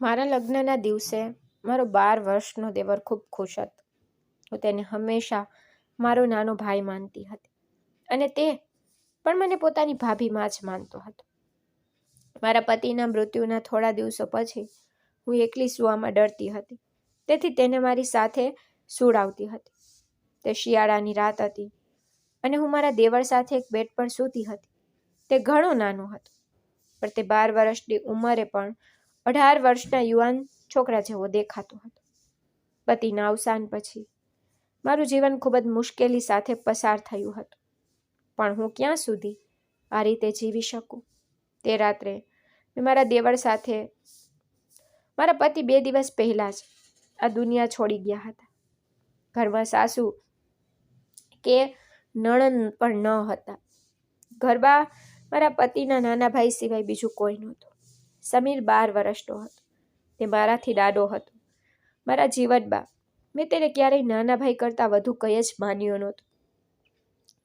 મારા લગ્નના દિવસે મારો બાર વર્ષનો દેવર ખૂબ ખુશ હતો. હું તેને હંમેશા મારો નાનો ભાઈ માનતી હતી અને તે પણ મને પોતાની ભાભીમાં જ માનતો હતો. મારા પતિના મૃત્યુના થોડા દિવસો પછી હું એકલી સુવામાં ડરતી હતી. તેથી તેને મારી સાથે સુડાવતી હતી. તે શિયાળાની રાત હતી અને હું મારા દેવર સાથે એક બેડ પર સૂતી હતી. તે ઘણો નાનો હતો, પણ તે બાર વર્ષની ઉંમરે પણ અઢાર વર્ષના યુવાન છોકરા જેવો દેખાતો હતો. પતિના અવસાન પછી મારું જીવન ખૂબ જ મુશ્કેલી સાથે પસાર થયું હતું. પણ હું ક્યાં સુધી આ રીતે જીવી શકું? તે રાત્રે મેં મારા દેવર સાથે, મારા પતિ બે દિવસ પહેલાં જ આ દુનિયા છોડી ગયા હતા. ઘરમાં સાસુ કે નણંદ પણ ન હતા. ગરબા મારા પતિના નાના ભાઈ સિવાય બીજું કોઈ નહોતું. સમીર બાર વર્ષનો હતો. તે મારાથી નાનો હતો. મારા જીવનમાં મેં તેને ક્યારેય નાના ભાઈ કરતાં વધુ કંઈ જ માન્યો નહોતો.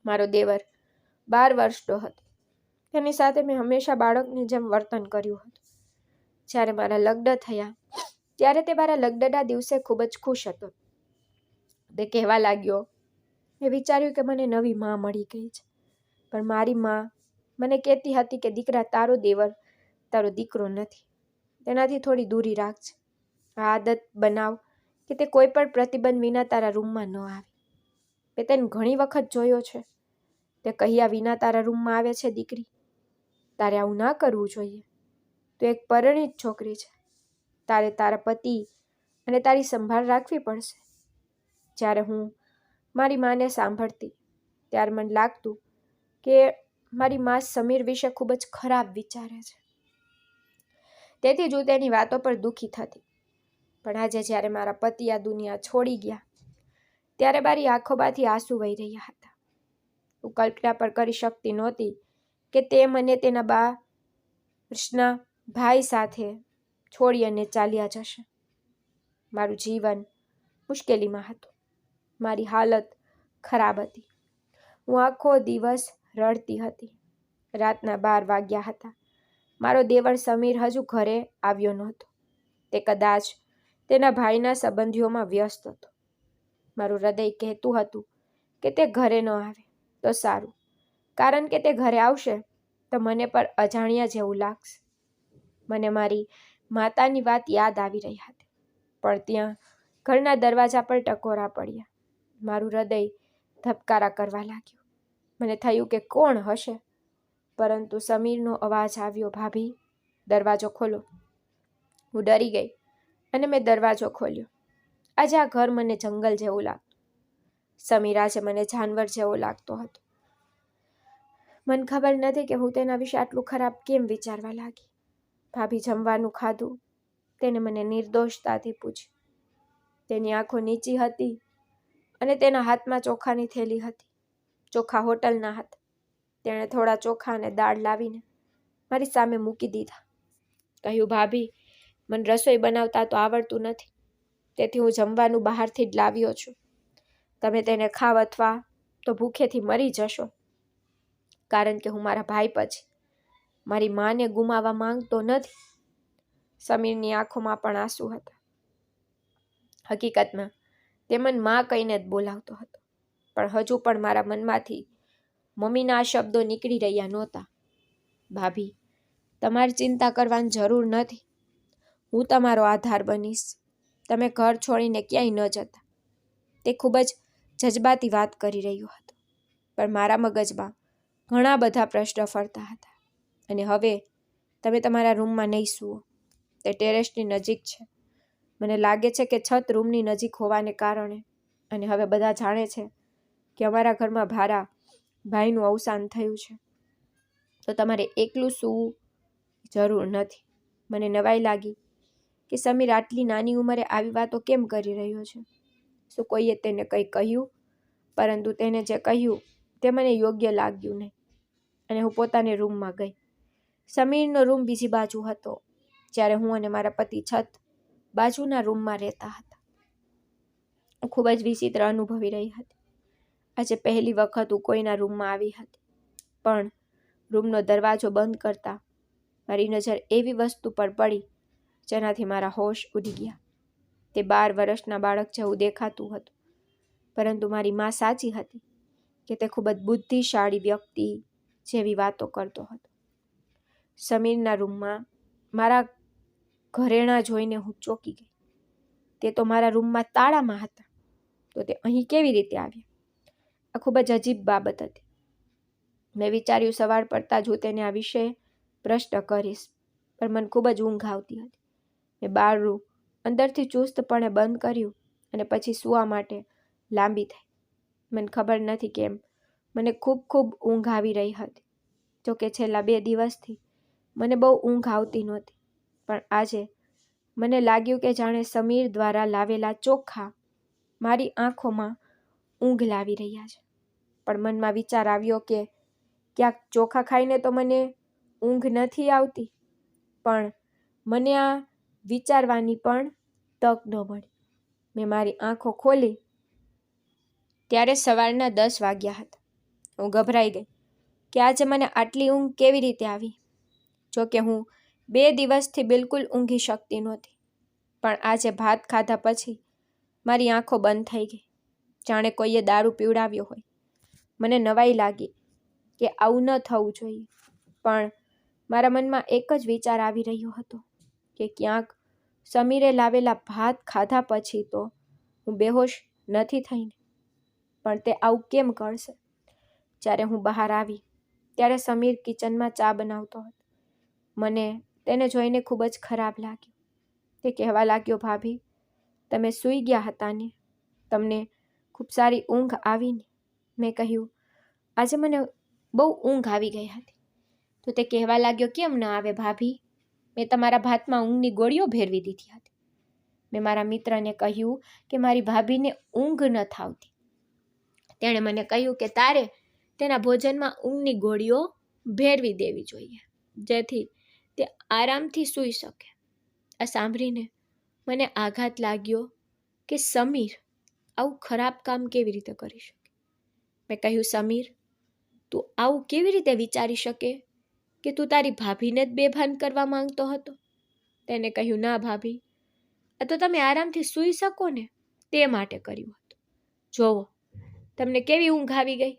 મારો દેવર બાર વર્ષનો હતો. તેની સાથે મેં હંમેશા બાળકની જેમ વર્તન કર્યું હતું. જ્યારે મારા લગ્ન થયા, ત્યારે તે મારા લગ્નના દિવસે ખૂબ જ ખુશ હતો. તે કહેવા લાગ્યો, મેં વિચાર્યું કે મને નવી માં મળી ગઈ છે. પણ મારી માં મને કહેતી હતી કે દીકરા તારો દેવર તારો દીકરો નથી. તેનાથી થોડી દૂરી રાખજે. આ આદત બનાવ કે તે કોઈ પણ પ્રતિબંધ વિના તારા રૂમમાં ન આવે. મેં તેને ઘણી વખત જોયો છે. તે કહ્યા વિના તારા રૂમમાં આવે છે દીકરી. તારે આવું ના કરવું જોઈએ. તું એક પરણિત છોકરી છે. તારે તારા પતિ અને તારી સંભાળ રાખવી પડશે. જ્યારે હું મારી માને સાંભળતી, ત્યારે મને લાગતું કે મારી મા સમીર વિશે ખૂબ જ ખરાબ વિચારે છે. તેથી જ હું તેની વાતો પર દુઃખી થતી. પણ આજે જ્યારે મારા પતિ આ દુનિયા છોડી ગયા, ત્યારે મારી આંખોમાંથી આંસુ વહી રહ્યા હતા. હું કલ્પના પર કરી શકતી નહોતી કે તે મને તેના બા, કૃષ્ણ, ભાઈ સાથે છોડી અને ચાલ્યા જશે. મારું જીવન મુશ્કેલીમાં હતું. મારી હાલત ખરાબ હતી. હું આખો દિવસ રડતી હતી. રાતના બાર વાગ્યા હતા. મારો દેવર સમીર હજુ ઘરે આવ્યો નહોતો. તે કદાચ તેના ભાઈના સંબંધીઓમાં વ્યસ્ત હતો. મારું હૃદય કહેતું હતું કે તે ઘરે ન આવે, તો સારું. કારણ કે તે ઘરે આવશે, તો મને પર અજાણ્યા જેવું લાગશે. મને મારી માતાની વાત યાદ આવી રહી હતી, પણ ત્યાં ઘરના દરવાજા પર ટકોરા પડ્યા. મારું હૃદય ધબકારા કરવા લાગ્યું. મને થયું કે કોણ હશે? પરંતુ સમીરનો અવાજ આવ્યો, ભાભી, દરવાજો ખોલો. હું ડરી ગઈ અને મેં દરવાજો ખોલ્યો. આજે આ ઘર મને જંગલ જેવું લાગતું. સમીર આજે મને જાનવર જેવો લાગતો હતો. મને ખબર નથી કે હું તેના વિશે આટલું ખરાબ કેમ વિચારવા લાગી. ભાભી જમવાનું ખાધું. તેને મને નિર્દોષતાથી પૂછ્યું. તેની આંખો નીચી હતી અને તેના હાથમાં ચોખાની થેલી હતી. ચોખા હોટલના હતા. તેણે થોડા ચોખા અને દાળ લાવીને મારી સામે મૂકી દીધા. કહ્યું, ભાભી, મને રસોઈ બનાવતા તો આવડતું નથી. તેથી હું જમવાનું બહારથી જ લાવ્યો છું. તમે તેને ખાવ અથવા તો ભૂખેથી મરી જશો. કારણ કે હું મારા ભાઈ પછી મારી માને ગુમાવવા માંગતો નથી. સમીરની આંખોમાં પણ આંસુ હતા. હકીકતમાં તે મને મા કહીને જ બોલાવતો હતો. પણ હજુ પણ મારા મનમાંથી મમ્મીના આ શબ્દો નીકળી રહ્યા નહોતા. ભાભી, તમારે ચિંતા કરવાની જરૂર નથી. હું તમારો આધાર બનીશ. તમે ઘર છોડીને ક્યાંય ન જતા. તે ખૂબ જ જજબાતી વાત કરી રહ્યો હતો. પણ મારા મગજમાં ઘણા બધા પ્રશ્ન ફરતા હતા. અને હવે તમે તમારા રૂમમાં નહીં સૂવો. તે ટેરેસની નજીક છે. મને લાગે છે કે છત રૂમની નજીક હોવાને કારણે. અને હવે બધા જાણે છે કે અમારા ઘરમાં ભારા ભાઈનું અવસાન થયું છે. તો તમારે એકલું સૂવું જરૂર નથી. મને નવાઈ લાગી કે સમીર આટલી નાની ઉંમરે આવી વાતો કેમ કરી રહ્યો છે? શું કોઈએ તેને કંઈ કહ્યું? પરંતુ તેને જે કહ્યું તે મને યોગ્ય લાગ્યું નહીં. અને હું પોતાને રૂમમાં ગઈ. સમીરનો રૂમ બીજી બાજુ હતો, જ્યારે હું અને મારા પતિ છત બાજુના રૂમમાં રહેતા હતા. હું ખૂબ જ વિચિત્ર અનુભવી રહી હતી. આજે પહેલી વખત હું કોઈના રૂમમાં આવી હતી. પણ રૂમનો દરવાજો બંધ કરતા મારી નજર એવી વસ્તુ પર પડી જેનાથી મારા હોશ ઉડી ગયા. તે બાર વર્ષના બાળક જેવું દેખાતું હતું. પરંતુ મારી મા સાચી હતી કે તે ખૂબ જ બુદ્ધિશાળી વ્યક્તિ જેવી વાતો કરતો હતો. સમીરના રૂમમાં મારા ઘરેણા જોઈને હું ચોંકી ગઈ. તે તો મારા રૂમમાં તાળામાં હતા. તો તે અહીં કેવી રીતે આવ્યા? આ ખૂબ જ અજીબ બાબત હતી. મેં વિચાર્યું સવાર પડતા જ હું તેને આ વિશે પ્રશ્ન કરીશ, પણ મને ખૂબ જ ઊંઘ આવતી હતી. મેં બારણું અંદરથી ચુસ્તપણે બંધ કર્યું અને પછી સૂવા માટે લાંબી થઈ. મને ખબર નથી કેમ, મને ખૂબ ખૂબ ઊંઘ આવી રહી હતી. જોકે છેલ્લા બે દિવસથી મને બહુ ઊંઘ આવતી નહોતી, પણ આજે મને લાગ્યું કે જાણે સમીર દ્વારા લાવેલા ચોખા મારી આંખોમાં ઊંઘ લાવી રહ્યા છે. પણ મનમાં વિચાર આવ્યો કે ક્યાંક ચોખા ખાઈને તો મને ઊંઘ નથી આવતી, પણ મને આ વિચારવાની પણ તક ન મળી. મેં મારી આંખો ખોલી ત્યારે સવારના દસ વાગ્યા હતા. હું ગભરાઈ ગઈ કે આજે મને આટલી ઊંઘ કેવી રીતે આવી? જો કે હું બે દિવસથી બિલકુલ ઊંઘી શકતી નહોતી, પણ આજે ભાત ખાધા પછી મારી આંખો બંધ થઈ ગઈ. જાણે કોઈએ દારૂ પીવડાવ્યો હોય. મને નવાઈ લાગી કે આવું ન થવું જોઈએ. પણ મારા મનમાં એક જ વિચાર આવી રહ્યો હતો કે ક્યાંક સમીરે લાવેલા ભાત ખાધા પછી તો હું બેહોશ નથી થઈને. પણ તે આવું કેમ કરશે? જ્યારે હું બહાર આવી, ત્યારે સમીર કિચનમાં ચા બનાવતો હતો. મને તેને જોઈને ખૂબ જ ખરાબ લાગ્યું. તે કહેવા લાગ્યો, ભાભી, તમે સૂઈ ગયા હતા ને? તમને ખૂબ સારી ઊંઘ આવીને મેં કહ્યું, આજે મને બહુ ઊંઘ આવી ગઈ હતી. તો તે કહેવા લાગ્યો, કેમ ન આવે ભાભી? મેં તમારા ભાતમાં ઊંઘની ગોળીઓ ભેરવી દીધી હતી. મેં મારા મિત્રને કહ્યું કે મારી ભાભીને ઊંઘ ન થાવતી. તેણે મને કહ્યું કે તારે તેના ભોજનમાં ઊંઘની ગોળીઓ ભેરવી દેવી જોઈએ, જેથી તે આરામથી સૂઈ શકે. આ સાંભળીને મને આઘાત લાગ્યો કે સમીર આવું ખરાબ કામ કેવી રીતે કરી શકે? મેં કહ્યું, સમીર, તું આવું કેવી રીતે વિચારી શકે કે તું તારી ભાભીને જ બેભાન કરવા માંગતો હતો? તેને કહ્યું, ના ભાભી, આ તો તમે આરામથી સૂઈ શકો ને. તે માટે કર્યું હતું. જોવો, તમને કેવી ઊંઘ આવી ગઈ?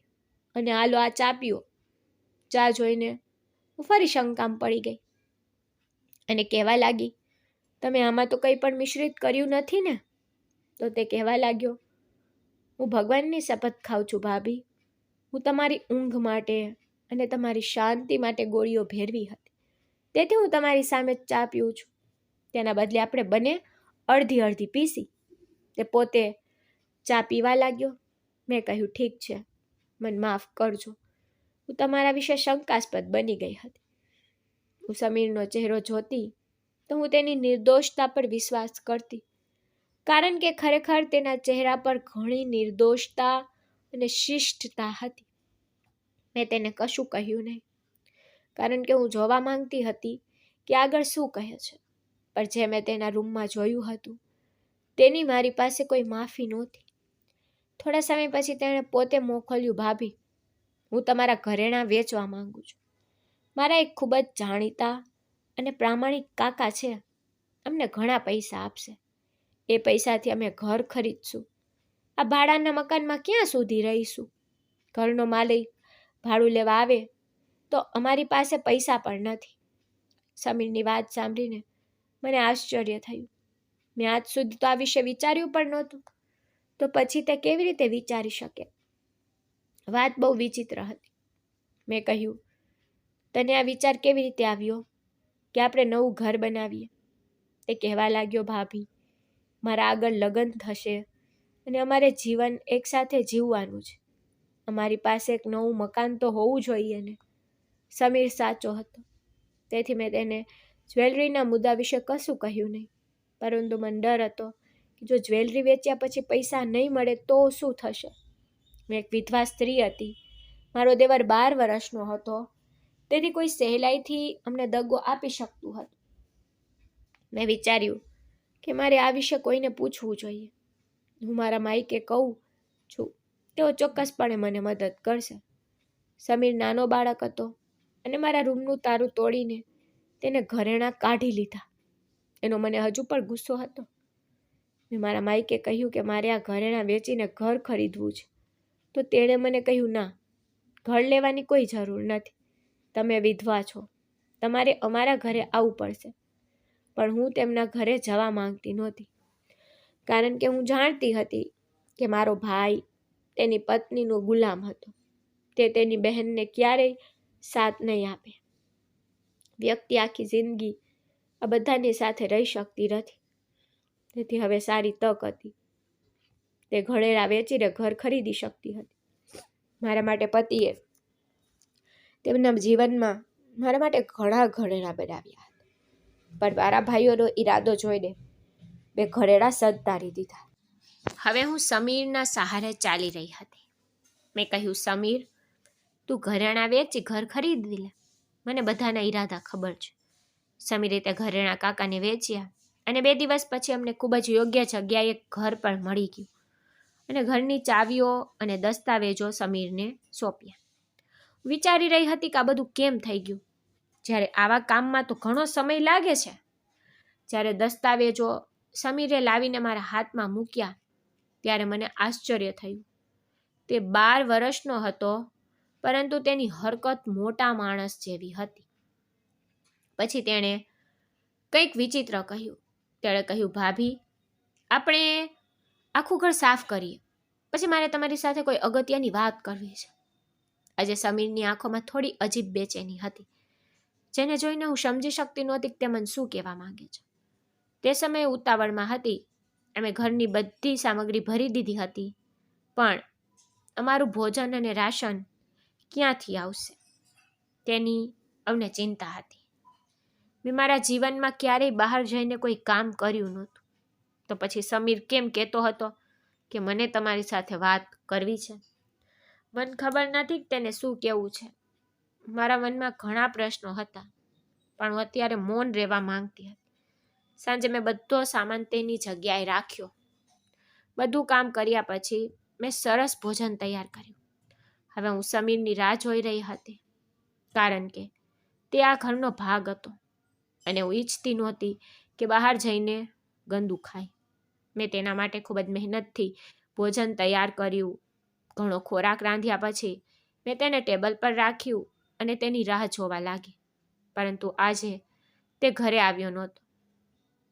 અને આલો આ ચા પીઓ. ચા જોઈને હું ફરી શંકામ પડી ગઈ. અને કહેવા લાગી, તમે આમાં તો કંઈ પણ મિશ્રિત કર્યું નથી ને? તો તે કહેવા લાગ્યો હું ભગવાનની શપથ ખાઉં છું, ભાભી. હું તમારી ઊંઘ માટે અને તમારી શાંતિ માટે ગોળીઓ ભેરવી હતી. તેથી હું તમારી સામે ચા પીઉં છું. તેના બદલે આપણે બંને અડધી અડધી પીસી. તે પોતે ચા પીવા લાગ્યો. મેં કહ્યું, ઠીક છે. મને માફ કરજો. હું તમારા વિશે શંકાસ્પદ બની ગઈ હતી. હું સમીરનો ચહેરો જોતી તો હું તેની નિર્દોષતા પર વિશ્વાસ કરતી. કારણ કે ખરેખર તેના ચહેરા પર ઘણી નિર્દોષતા અને શિષ્ટતા હતી. મેં તેને કશું કહ્યું નહીં. કારણ કે હું જોવા માંગતી હતી કે આગળ શું કહે છે. પણ જે મેં તેના રૂમમાં જોયું હતું, તેની મારી પાસે કોઈ માફી નહોતી. થોડા સમય પછી તેણે પોતે મોકલ્યું, ભાભી, હું તમારા ઘરેણાં વેચવા માંગુ છું. મારા એક ખૂબ જ જાણીતા અને પ્રામાણિક કાકા છે. અમને ઘણા પૈસા આપશે. એ પૈસાથી અમે ઘર ખરીદશું. આ ભાડાના મકાનમાં ક્યાં સુધી રહીશું? ઘરનો માલિક ભાડું લેવા આવે તો અમારી પાસે પૈસા પણ નથી. સમીરની વાત સાંભળીને મને આશ્ચર્ય થયું. મેં આજ સુધી તો આ વિશે વિચાર્યું પણ નહોતું. તો પછી તે કેવી રીતે વિચારી શકે? વાત બહુ વિચિત્ર હતી. મેં કહ્યું, તને આ વિચાર કેવી રીતે આવ્યો? કે આપણે નવું ઘર બનાવીએ? તે કહેવા લાગ્યો, ભાભી મારા આગળ લગ્ન થશે અને અમારે જીવન એકસાથે જીવવાનું છે. અમારી પાસે એક નવું મકાન તો હોવું જોઈએ ને. સમીર સાચો હતો. તેથી મેં તેને જ્વેલરીના મુદ્દા વિશે કશું કહ્યું નહીં. પરંતુ મને ડર હતો કે જો જ્વેલરી વેચ્યા પછી પૈસા નહીં મળે તો શું થશે? મેં એક વિધવા સ્ત્રી હતી. મારો દેવર બાર વર્ષનો હતો. તેથી કોઈ સહેલાઈથી અમને દગો આપી શકતું હતું. મેં વિચાર્યું કે મારે આ વિશે કોઈને પૂછવું જોઈએ. હું મારા માઈકે કહું છું, તેઓ ચોક્કસપણે મને મદદ કરશે. સમીર નાનો બાળક હતો અને મારા રૂમનું તારું તોડીને તેને ઘરેણાં કાઢી લીધા. એનો મને હજુ પણ ગુસ્સો હતો. મેં મારા માઈકે કહ્યું કે મારે આ ઘરેણાં વેચીને ઘર ખરીદવું છે. તો તેણે મને કહ્યું, ના, ઘર લેવાની કોઈ જરૂર નથી. તમે વિધવા છો. તમારે અમારા ઘરે આવવું પડશે. પણ હું તેમના ઘરે જવા માંગતી નહોતી. કારણ કે હું જાણતી હતી કે મારો ભાઈ તેની પત્નીનો ગુલામ હતો. તે તેની બહેનને ક્યારેય સાથ નહીં આપે. વ્યક્તિ આખી જિંદગી આ બધાની સાથે રહી શકતી નથી. તેથી હવે સારી તક હતી. તે ઘરેણા વેચીને ઘર ખરીદી શકતી હતી. મારા માટે પતિએ તેમના જીવનમાં મારા માટે ઘણા ઘરેણા બનાવ્યા પણ મારા ભાઈઓનો ઈરાદો જોઈને મેં ઘરેડા સદતારી દીધા. હવે હું સમીરના સહારે ચાલી રહી હતી. મેં કહ્યું, સમીર, તું ઘરેણાં વેચી, ઘર ખરીદી લે. મને બધાના ઈરાદા ખબર છે. સમીરે તે ઘરેણાં કાકાને વેચ્યા અને બે દિવસ પછી અમને ખૂબ જ યોગ્ય જગ્યાએ ઘર પણ મળી ગયું. અને ઘરની ચાવીઓ અને દસ્તાવેજો સમીરને સોંપ્યા. વિચારી રહી હતી કે આ બધું કેમ થઈ ગયું? જ્યારે આવા કામમાં તો ઘણો સમય લાગે છે. જ્યારે દસ્તાવેજો સમીરે લાવીને મારા હાથમાં મૂક્યા, ત્યારે મને આશ્ચર્ય થયું. તે બાર વર્ષનો હતો, પરંતુ તેની હરકત મોટા માણસ જેવી હતી. પછી તેણે કંઈક વિચિત્ર કહ્યું. તેણે કહ્યું, ભાભી, આપણે આખું ઘર સાફ કરીએ. પછી મારે તમારી સાથે કોઈ અગત્યની વાત કરવી છે. આજે સમીરની આંખોમાં થોડી અજીબ બેચેની હતી. જેને જોઈને હું સમજી શકતી નહોતી કે તે મને શું કહેવા માંગે છે. તે સમયે ઉતાવળમાં હતી. અમે ઘરની બધી સામગ્રી ભરી દીધી હતી. પણ અમારું ભોજન અને રાશન ક્યાંથી આવશે? તેની અમને ચિંતા હતી. મેં મારા જીવનમાં ક્યારેય બહાર જઈને કોઈ કામ કર્યું નહોતું. તો પછી સમીર કેમ કહેતો હતો કે મને તમારી સાથે વાત કરવી છે? મને ખબર નથી તેને શું કહેવું છે. મારા મનમાં ઘણા પ્રશ્નો હતા, પણ હું અત્યારે મૌન રહેવા માંગતી હતી. સાંજે મેં બધો સામાન તેની જગ્યાએ રાખ્યો. બધું કામ કર્યા પછી મેં સરસ ભોજન તૈયાર કર્યું. હવે હું સમીરની રાહ જોઈ રહી હતી, કારણ કે તે આ ઘરનો ભાગ હતો અને હું ઈચ્છતી નહોતી કે બહાર જઈને ગંદુ ખાય. મેં તેના માટે ખૂબ જ મહેનતથી ભોજન તૈયાર કર્યું. ઘણો ખોરાક રાંધ્યા પછી મેં તેને ટેબલ પર રાખ્યું. અને તેની રાહ જોવા લાગી. પરંતુ આજે તે ઘરે આવ્યો નહોતો.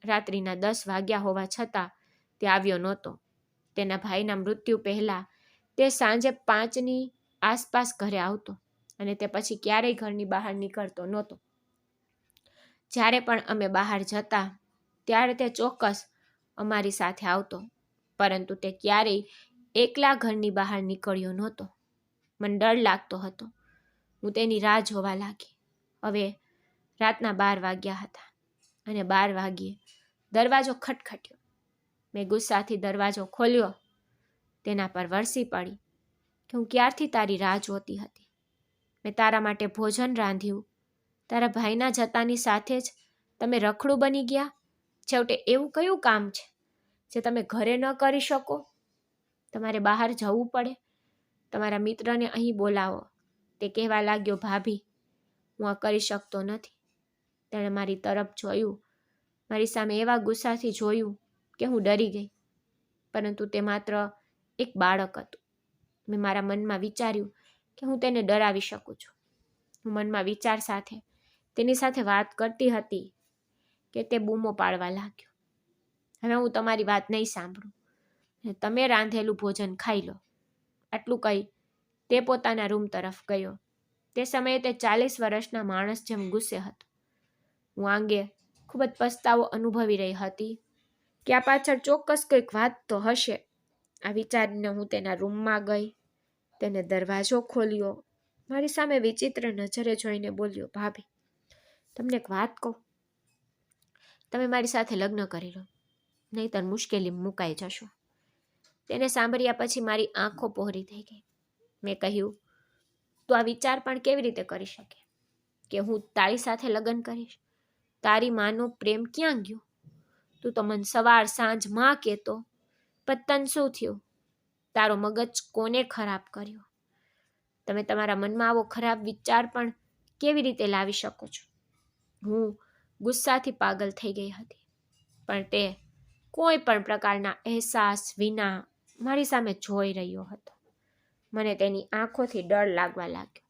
રાત્રિના દસ વાગ્યા હોવા છતાં તે આવ્યો નહોતો. તેના ભાઈના મૃત્યુ પહેલાં તે સાંજે પાંચની આસપાસ ઘરે આવતો અને તે પછી ક્યારેય ઘરની બહાર નીકળતો નહોતો. જ્યારે પણ અમે બહાર જતા ત્યારે તે ચોક્કસ અમારી સાથે આવતો, પરંતુ તે ક્યારેય એકલા ઘરની બહાર નીકળ્યો નહોતો. મને ડર લાગતો હતો હું તેની રાહ જોવા લાગી. હવે રાતના બાર વાગ્યા હતા અને બાર વાગ્યે દરવાજો ખટખટ્યો. મેં ગુસ્સાથી દરવાજો ખોલ્યો. તેના પર વરસી પડી કે હું ક્યારથી તારી રાહ જોતી હતી? મેં તારા માટે ભોજન રાંધ્યું. તારા ભાઈના જતાની સાથે જ તમે રખડું બની ગયા. છેવટે એવું કયું કામ છે જે તમે ઘરે ન કરી શકો? તમારે બહાર જવું પડે. તમારા મિત્રને અહીં બોલાવો. તે કહેવા લાગ્યો, ભાભી, હું આ કરી શકતો નથી. તેણે મારી તરફ જોયું. મારી સામે એવા ગુસ્સાથી જોયું કે હું ડરી ગઈ, પરંતુ તે માત્ર એક બાળક હતું. મેં મારા મનમાં વિચાર્યું કે હું તેને ડરાવી શકું છું. હું મનમાં વિચાર સાથે તેની સાથે વાત કરતી હતી કે તે બૂમો પાડવા લાગ્યો. હવે હું તમારી વાત નહીં સાંભળું. તમે રાંધેલું ભોજન ખાઈ લો. આટલું કહી તે પોતાના રૂમ તરફ ગયો. તે સમયે તે ચાલીસ વર્ષના માણસ જેમ ગુસ્સે હતો. હું આંગે ખૂબ જ પસ્તાવો અનુભવી રહી હતી કે આ પાછળ ચોક્કસ કંઈક વાત તો હશે. આ વિચારીને હું તેના રૂમમાં ગઈ. તેને દરવાજો ખોલ્યો. મારી સામે વિચિત્ર નજરે જોઈને બોલ્યો, ભાભી, તમને એક વાત કહું? તમે મારી સાથે લગ્ન કરી લો. નહીંતર મુશ્કેલી મુકાઈ જશો. તેને સાંભળ્યા પછી મારી આંખો પહોરી થઈ ગઈ. મેં કહ્યું, તો આ વિચાર પણ કેવી રીતે કરી શકે? કે હું તારી સાથે લગ્ન કરીશ? તારી માનો પ્રેમ ક્યાં ગયો? તું તો મન સવાર સાંજમાં કહેતો પત્તન શું થયું? તારો મગજ કોને ખરાબ કર્યો? તમે તમારા મનમાં આવો ખરાબ વિચાર પણ કેવી રીતે લાવી શકો છો? હું ગુસ્સાથી પાગલ થઈ ગઈ હતી, પણ તે કોઈ પણ પ્રકારના અહેસાસ વિના મારી સામે જોઈ રહ્યો હતો. મને તેની આંખોથી ડર લાગવા લાગ્યો.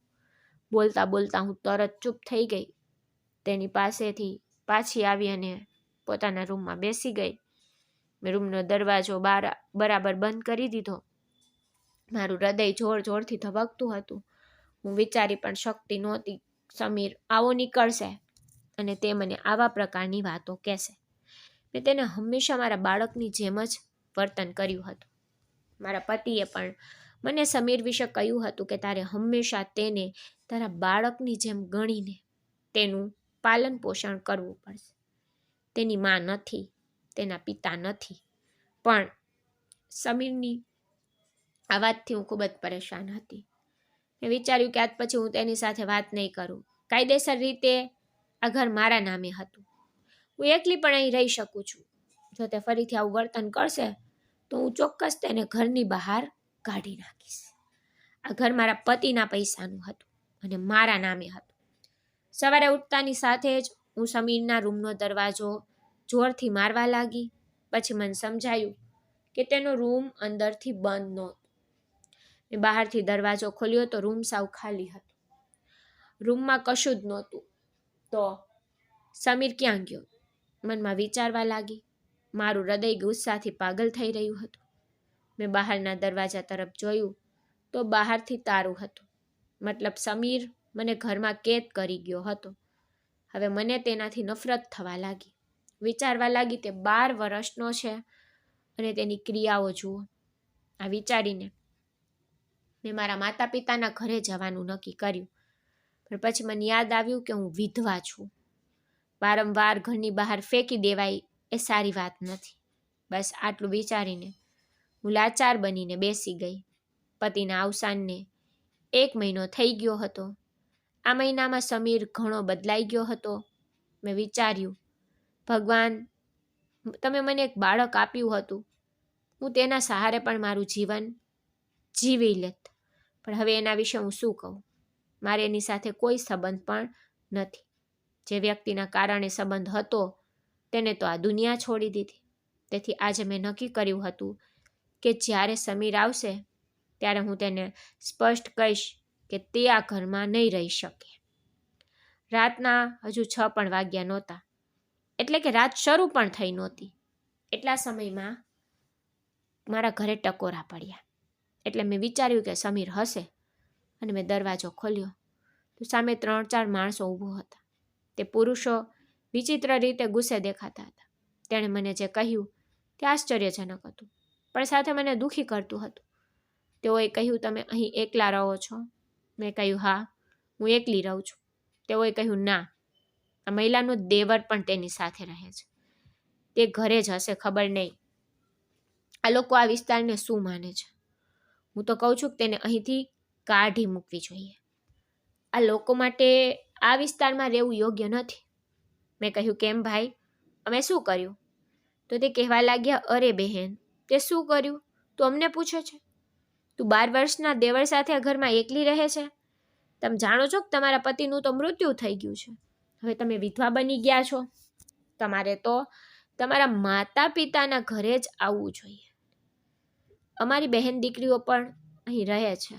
બોલતા બોલતા હું તરત ચૂપ થઈ ગઈ. તેની પાસેથી પાછી આવી અને પોતાના રૂમમાં બેસી ગઈ. મેં રૂમનો દરવાજો બાર, બરાબર બંધ કરી દીધો. મારું હૃદય જોર જોરથી ધબકતું હતું. હું વિચારી પણ શક્તિ નહોતી, સમીર આવો નીકળશે અને તે મને આવા પ્રકારની વાતો કહેશે. મેં તેને હંમેશા મારા બાળકની જેમ જ વર્તન કર્યું હતું. મારા પતિએ પણ મને સમીર વિશે કહ્યું હતું કે તારે હંમેશા તેને તારા બાળકની જેમ ગણીને તેનું પાલન પોષણ કરવું પડશે. તેની માં નથી, તેના પિતા નથી. પણ સમીરની આ વાતથી હું ખૂબ જ પરેશાન હતી. મેં વિચાર્યું કે આજ પછી હું તેની સાથે વાત નહીં કરું. કાયદેસર રીતે આ ઘર મારા નામે હતું. હું એકલી પણ અહીં રહી શકું છું. જો તે ફરીથી આવું વર્તન કરશે, તો હું ચોક્કસ તેને ઘરની બહાર કાઢી નાખીશ. આ ઘર મારા પતિના પૈસાનું હતું અને મારા નામે હતું. સવારે ઉઠતાની સાથે જ હું સમીરના રૂમનો દરવાજો જોરથી મારવા લાગી. પછી મને સમજાયું કે તેનો રૂમ અંદરથી બંધ નહોતો. મેં બહારથી દરવાજો ખોલ્યો તો રૂમ સાવ ખાલી હતો. રૂમમાં કશું જ નહોતું. તો સમીર ક્યાં ગયો? મનમાં વિચારવા લાગી. મારું હૃદય ગુસ્સાથી પાગલ થઈ રહ્યું હતું. મેં બહારના દરવાજા તરફ જોયું તો બહારથી તારું હતું. મતલબ સમીર મને ઘરમાં કેદ કરી ગયો હતો. હવે મને તેનાથી નફરત થવા લાગી. વિચારવા લાગી તે બાર વર્ષનો છે અને તેની ક્રિયાઓ જુઓ. આ વિચારીને મેં મારા માતા પિતાના ઘરે જવાનું નક્કી કર્યું. પણ પછી મને યાદ આવ્યું કે હું વિધવા છું. વારંવાર ઘરની બહાર ફેંકી દેવાય એ સારી વાત નથી. બસ આટલું વિચારીને હું લાચાર બનીને બેસી ગઈ. પતિના અવસાનને એક મહિનો થઈ ગયો હતો. આ મહિનામાં સમીર ઘણો બદલાઈ ગયો હતો. મેં વિચાર્યું, ભગવાન, તમે મને એક બાળક આપ્યું હતું. હું તેના સહારે પણ મારું જીવન જીવી લેત. પણ હવે એના વિશે હું શું કહું? મારે એની સાથે કોઈ સંબંધ પણ નથી. જે વ્યક્તિના કારણે સંબંધ હતો, તેને તો આ દુનિયા છોડી દીધી. તેથી આજે મેં નક્કી કર્યું હતું કે જ્યારે સમીર આવશે, ત્યારે હું તેને સ્પષ્ટ કહીશ કે તે આ ઘરમાં નહીં રહી શકે. રાતના હજુ છ પણ વાગ્યા નહોતા. એટલે કે રાત શરૂ પણ થઈ નહોતી. એટલા સમયમાં મારા ઘરે ટકોરા પડ્યા. એટલે મેં વિચાર્યું કે સમીર હશે અને મેં દરવાજો ખોલ્યો. તો સામે ત્રણ ચાર માણસો ઊભો હતા. તે પુરુષો વિચિત્ર રીતે ગુસ્સે દેખાતા હતા. તેણે મને જે કહ્યું તે આશ્ચર્યજનક હતું. પણ સાથે મને દુઃખી કરતું હતું. તેઓએ કહ્યું, તમે અહીં એકલા રહો છો. મેં કહ્યું, હા, હું એકલી રહું છું. તેઓએ કહ્યું, ના, આ મહિલાનો દેવર પણ તેની સાથે રહે છે. તે ઘરે જ હશે, ખબર નહીં. આ લોકો આ વિસ્તારને શું માને છે? હું તો કહું છું કે તેને અહીંથી કાઢી મૂકવી જોઈએ. આ લોકો માટે આ વિસ્તારમાં રહેવું યોગ્ય નથી. મેં કહ્યું, કેમ ભાઈ? અમે શું કર્યું? તો તે કહેવા લાગ્યા, અરે બહેન તે શું કર્યું? તું અમને પૂછે છે. તું બાર વર્ષના દેવર સાથે આ ઘરમાં એકલી રહે છે? તમે જાણો છો કે તમારા પતિનું તો મૃત્યુ થઈ ગયું છે. હવે તમે વિધવા બની ગયા છો. તમારે તો તમારા માતા પિતાના ઘરે જ આવવું જોઈએ. અમારી બહેન દીકરીઓ પણ અહીં રહે છે.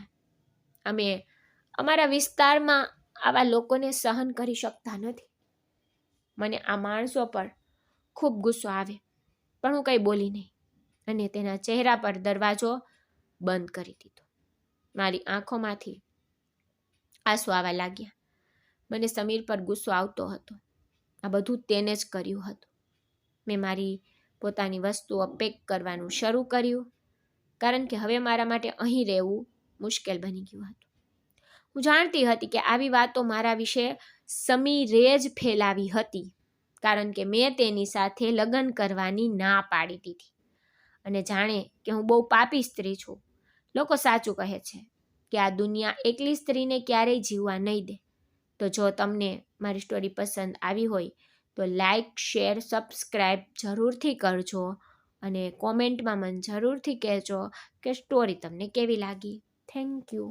અમે અમારા વિસ્તારમાં આવા લોકોને સહન કરી શકતા નથી. મને આ માણસો પર ખૂબ ગુસ્સો આવે, પણ હું કંઈ બોલી નહીં. અને તેના ચહેરા પર દરવાજો બંધ કરી દીધો. મારી આંખોમાંથી આંસુ આવવા લાગ્યા. મને સમીર પર ગુસ્સો આવતો હતો. આ બધું તેને જ કર્યું હતું. મેં મારી પોતાની વસ્તુઓ પેક કરવાનું શરૂ કર્યું, કારણ કે હવે મારા માટે અહીં રહેવું મુશ્કેલ બની ગયું હતું. હું જાણતી હતી કે આવી વાતો મારા વિશે સમીરે જ ફેલાવી હતી, કારણ કે મેં તેની સાથે લગ્ન કરવાની ના પાડી દીધી. અને જાણે કે હું બહુ પાપી સ્ત્રી છું. લોકો સાચું કહે છે કે આ દુનિયા એકલી સ્ત્રીને ક્યારેય જીવવા નહીં દે. તો જો તમને મારી સ્ટોરી પસંદ આવી હોય, તો લાઈક શેર સબસ્ક્રાઈબ જરૂરથી કરજો અને કોમેન્ટમાં મને જરૂરથી કહેજો કે સ્ટોરી તમને કેવી લાગી. Thank you